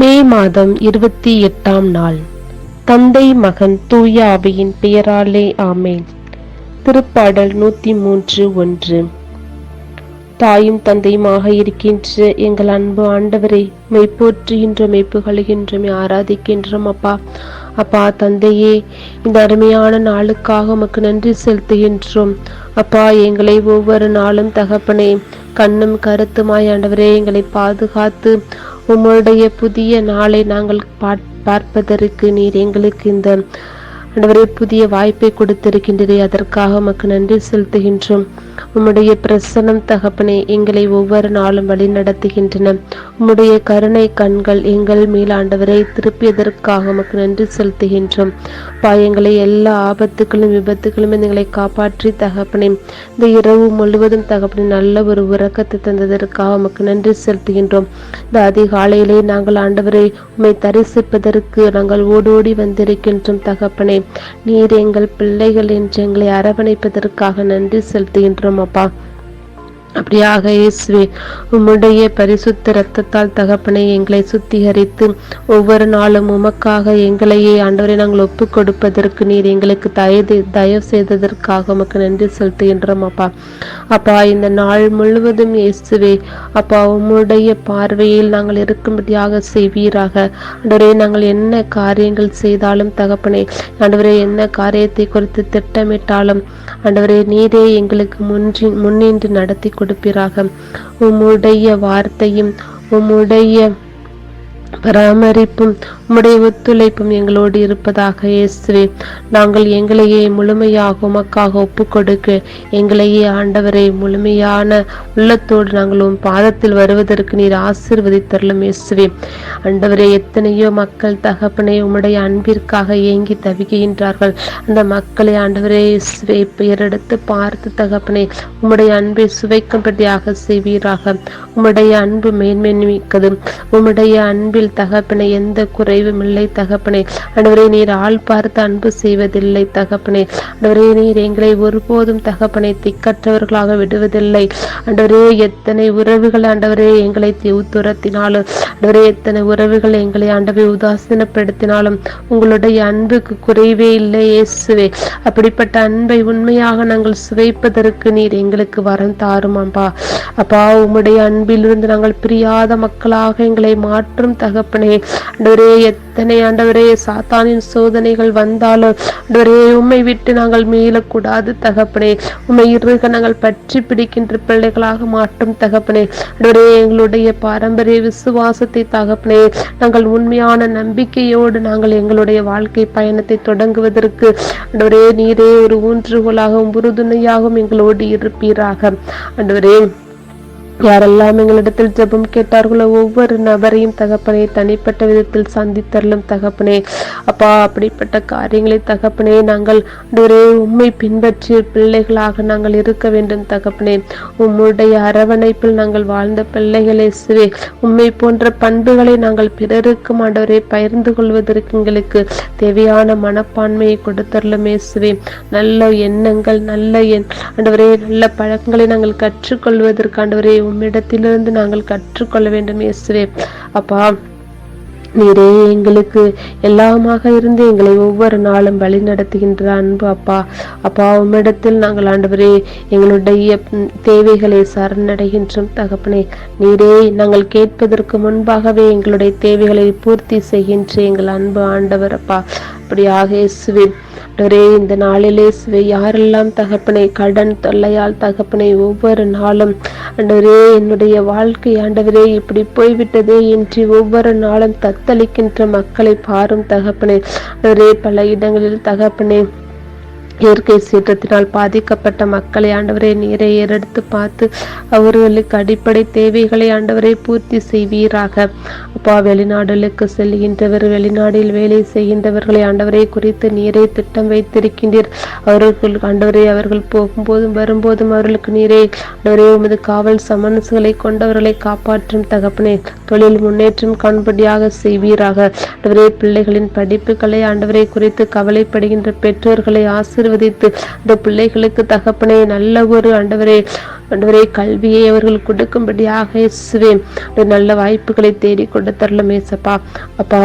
மே மாதம் இருபத்தி எட்டாம் நாள். தந்தை மகன் தூய அவையின் பெயராலே ஆமேன். திருப்பாடல் நூத்தி மூன்று ஒன்று. தாயும் தந்தையுமாக இருக்கின்ற எங்கள் அன்பு ஆண்டவரை மெய்ப்போற்றுகின்ற மெய்ப்புகழுகின்றோம் ஆராதிக்கின்றோம் அப்பா. அப்பா தந்தையே இந்த அருமையான நாளுக்காக உமக்கு நன்றி செலுத்துகின்றோம். அப்பா எங்களை ஒவ்வொரு நாளும் தகப்பனே கண்ணும் கருத்துமாய் ஆண்டவரே எங்களை பாதுகாத்து உம்முடைய புதிய நாளை நாங்கள் பார்ப்பதற்கு நீர் எங்களுக்கு இந்த ஆண்டவரே புதிய வாய்ப்பை கொடுத்திருக்கின்றதே அதற்காக உமக்கு நன்றி செலுத்துகின்றோம். உம்முடைய பிரசனம் தகப்பனே எங்களை ஒவ்வொரு நாளும் வழி நடத்துகின்றன உம்முடைய கருணை கண்கள் எங்கள் மீளாண்டவரை திருப்பியதற்காக உமக்கு நன்றி செலுத்துகின்றோம். பா எங்களை எல்லா ஆபத்துகளும் விபத்துகளும் எங்களை காப்பாற்றி தகப்பனே இந்த இரவு முழுவதும் தகப்பனே நல்ல ஒரு உறக்கத்தை தந்ததற்காக உமக்கு நன்றி செலுத்துகின்றோம். இந்த அதிகாலையிலே நாங்கள் ஆண்டவரை உம்மை தரிசிப்பதற்கு நாங்கள் ஓடோடி வந்திருக்கின்றோம் தகப்பனே. நீர் எங்கள் பிள்ளைகள் என்று எங்களை அரவணைப்பதற்காக நன்றி செலுத்துகின்றோம் அப்பா. அப்படியாக இயேசுவே உம்முடைய பரிசுத்த இரத்தத்தால் தகப்பனை எங்களை சுத்திகரித்து ஒவ்வொரு நாளும் உமக்காக எங்களையே ஆண்டவரை நாங்கள் ஒப்பு கொடுப்பதற்கு நீர் எங்களுக்கு தயது தயவு செய்ததற்காக உமக்கு நன்றி செலுத்துகின்றோம் அப்பா. அப்பா இந்த நாள் முழுவதும் இயேசுவே அப்பா உம்முடைய பார்வையில் நாங்கள் இருக்கும்படியாக செய்வீராக. ஆண்டவரே நாங்கள் என்ன காரியங்கள் செய்தாலும் தகப்பனே ஆண்டவரே என்ன காரியத்தை குறித்து திட்டமிட்டாலும் ஆண்டவரே நீரே எங்களுக்கு முன்றி முன்னின்று நடத்தி கொடுப்பீராக. உம்முடைய வார்த்தையும் உம்முடைய பராமரிப்பும் உம்முடைய ஒத்துழைப்பும் எங்களோடு இருப்பதாக இயேசுவே நாங்கள் எங்களையே முழுமையாக உமக்காக ஒப்பு கொடுக்க எங்களையே ஆண்டவரை முழுமையான உள்ளத்தோடு நாங்கள் உன் பாதத்தில் வருவதற்கு நீர் ஆசிர்வதித்தரலும் இயேசுவே. ஆண்டவரே எத்தனையோ மக்கள் தகப்பனை உம்முடைய அன்பிற்காக ஏங்கி தவிக்கின்றார்கள். அந்த மக்களை ஆண்டவரே இயேசுவே பெயரெடுத்து பார்த்து தகப்பனை உம்முடைய அன்பை சுவைக்கும்படியாக செய்வீராக. உம்முடைய அன்பு மேன்மை மிக்கது உம்முடைய அன்பில் தகப்பனை எந்த குறைவும் இல்லை தகப்பனை. அண்டவரே நீர் ஆள் பார்த்து அன்பு செய்வதில்லை தகப்பனே. அன்றுவரே நீர் எங்களை ஒருபோதும் தகப்பனை திக்கற்றவர்களாக விடுவதில்லை. அன்றுவரே எத்தனை உறவுகள் ஆண்டவரே எங்களை துரத்தினாலும் அண்டவரே எத்தனை உறவுகள் எங்களை ஆண்டவை உதாசீனப்படுத்தினாலும் உங்களுடைய அன்புக்கு குறைவே இல்லை இயேசுவே. அப்படிப்பட்ட அன்பை உண்மையாக நாங்கள் சுவைப்பதற்கு நீர் எங்களுக்கு வரம் தாருமாம்பா. அப்பா உம்முடைய அன்பிலிருந்து நாங்கள் பிரியாத மக்களாக எங்களை மாற்றும் தகப்பனே. அண்டவரே எத்தனை ஆண்டவரே சாத்தானின் சோதனைகள் வந்தாலும் ஆண்டவரே உண்மை விட்டு நாங்கள் மீளக்கூடாது தகப்பனே. உண்மை இருக நாங்கள் பற்றி பிடிக்கின்ற பிள்ளைகளாக மாற்றும் தகப்பனே. ஆண்டவரே எங்களுடைய பாரம்பரிய விசுவாசத்தை தகப்பனே நாங்கள் உண்மையான நம்பிக்கையோடு நாங்கள் எங்களுடைய வாழ்க்கை பயணத்தை தொடங்குவதற்கு ஆண்டவரே நீரே ஒரு ஊன்றுகோலாகவும் உறுதுணையாகவும் எங்களோடு இருப்பீராக. ஆண்டவரே யாரெல்லாம் எங்களிடத்தில் ஜெபம் கேட்டார்களோ ஒவ்வொரு நபரையும் தகப்பனே தனிப்பட்ட விதத்தில் சந்தித்தரலும் தகப்பனே. அப்பா அப்படிப்பட்ட காரியங்களை தகப்பனே நாங்கள் ஒரே உண்மை பின்பற்றிய பிள்ளைகளாக நாங்கள் இருக்க வேண்டும் தகப்பனே. உம்முடைய அரவணைப்பில் நாங்கள் வாழ்ந்த பிள்ளைகளே சிவே உண்மை போன்ற பண்புகளை நாங்கள் பிறருக்கும் ஆண்டவரை பகிர்ந்து கொள்வதற்கு எங்களுக்கு தேவையான மனப்பான்மையை கொடுத்தரலுமே சிவே நல்ல எண்ணங்கள் நல்ல எண் ஆண்டவரே நல்ல பழக்கங்களை நாங்கள் கற்றுக்கொள்வதற்கு ஆண்டவரே உம்மிடத்திலிருந்து நாங்கள் கற்றுக்கொள்ள வேண்டும் இயேசுவே அப்பா நீரே எங்களுக்கு எல்லாமாக இருந்து எங்களை ஒவ்வொரு நாளும் வழி நடத்துகின்ற அன்பு அப்பா. அப்பா உம்மிடத்தில் நாங்கள் ஆண்டவரே எங்களுடைய தேவைகளை சரணடைகின்றோம். தகப்பனே நீரே நாங்கள் கேட்பதற்கு முன்பாகவே எங்களுடைய தேவைகளை பூர்த்தி செய்கின்ற எங்கள் அன்பு ஆண்டவர் அப்பா. அப்படியாக இயேசுவின் ஆண்டவரே இந்த நாளிலே சுவை யாரெல்லாம் தகப்பனை கடன் தொல்லையால் தகப்பனை ஒவ்வொரு நாளும் ஆண்டவரே என்னுடைய வாழ்க்கை ஆண்டவரே இப்படி போய்விட்டதே என்று ஒவ்வொரு நாளும் தத்தளிக்கின்ற மக்களை பாரும் தகப்பனே. ஆண்டவரே பல இடங்களில் தகப்பனே இயற்கை சீற்றத்தினால் பாதிக்கப்பட்ட மக்களை ஆண்டவரை நீரை ஏறெடுத்து பார்த்து அவர்களுக்கு அடிப்படை தேவைகளை ஆண்டவரை பூர்த்தி செய்வீராக. அப்பா வெளிநாடுகளுக்கு செல்கின்றவர் வெளிநாடில் வேலை செய்கின்றவர்களை ஆண்டவரை குறித்து நீரை திட்டம் வைத்திருக்கின்றீர். அவர்கள் ஆண்டவரை அவர்கள் போகும்போதும் வரும்போதும் அவர்களுக்கு நீரை ஆண்டவரே உமது காவல் சமன்சுகளை கொண்டவர்களை காப்பாற்றும் தகப்பனே தொழில் முன்னேற்றம் காண்படியாக செய்வீராக. ஆண்டவரே பிள்ளைகளின் படிப்புகளை ஆண்டவரை குறித்து கவலைப்படுகின்ற பெற்றோர்களை ஆசிர் ஆசிர்வதித்து இந்த பிள்ளைகளுக்கு தகப்பனே நல்ல ஒரு ஆண்டவரே ஆண்டவரே கல்வியை அவர்கள் கொடுக்கும்படியாக இயேசுவே நல்ல வாய்ப்புகளை தேடி கொடுத்தரலும் ஏசப்பா அப்பா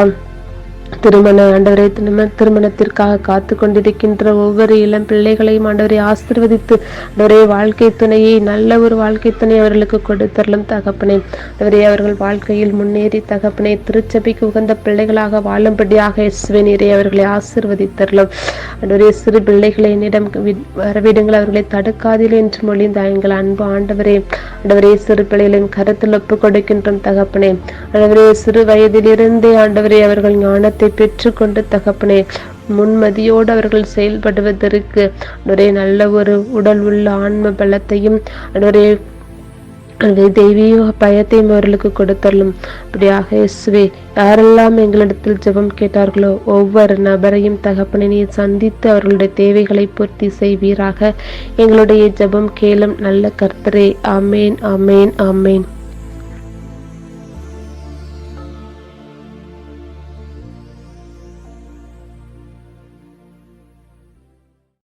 திருமண ஆண்டவரை திருமண திருமணத்திற்காக காத்து கொண்டிருக்கின்ற ஒவ்வொரு இளம் பிள்ளைகளையும் ஆண்டவரை ஆசிர்வதித்து ஆண்டவரே வாழ்க்கை துணையை நல்ல ஒரு வாழ்க்கை துணை அவர்களுக்கு கொடுத்தரலும் தகப்பனே. ஆண்டவரே அவர்கள் வாழ்க்கையில் முன்னேறி தகப்பனே திருச்சபைக்கு உகந்த பிள்ளைகளாக வாழும்படியாக இஸ்வனீரை அவர்களை ஆசிர்வதித்தரலும். ஆண்டவரே சிறு பிள்ளைகளை என்னிடம் வரவிடுங்கள் அவர்களை தடுக்காதீர்கள் என்று மொழிந்த எங்கள் அன்பு ஆண்டவரே. ஆண்டவரே சிறு பிள்ளைகளின் கருத்தில் ஒப்புக் கொடுக்கின்றோம் தகப்பனே. ஆண்டவரே சிறு வயதிலிருந்தே ஆண்டவரே அவர்கள் ஞானத்தை ஞானத்தை பெற்றுக்கொண்டு தகப்பனே முன்மதியோடு அவர்கள் செயல்படுவதற்கு ஒரே நல்ல ஒரு உடல் உள்ள ஆன்ம பலத்தையும் ஒரே தெய்வீக பயத்தையும் அவர்களுக்கு கொடுத்தரலும். அப்படியாக இயேசுவே யாரெல்லாம் எங்களிடத்தில் ஜெபம் கேட்டார்களோ ஒவ்வொரு நபரையும் தகப்பனை சந்தித்து அவர்களுடைய தேவைகளை பூர்த்தி செய்வீராக. எங்களுடைய ஜெபம் கேளும் நல்ல கர்த்தரே. அமேன் அமேன் அமேன்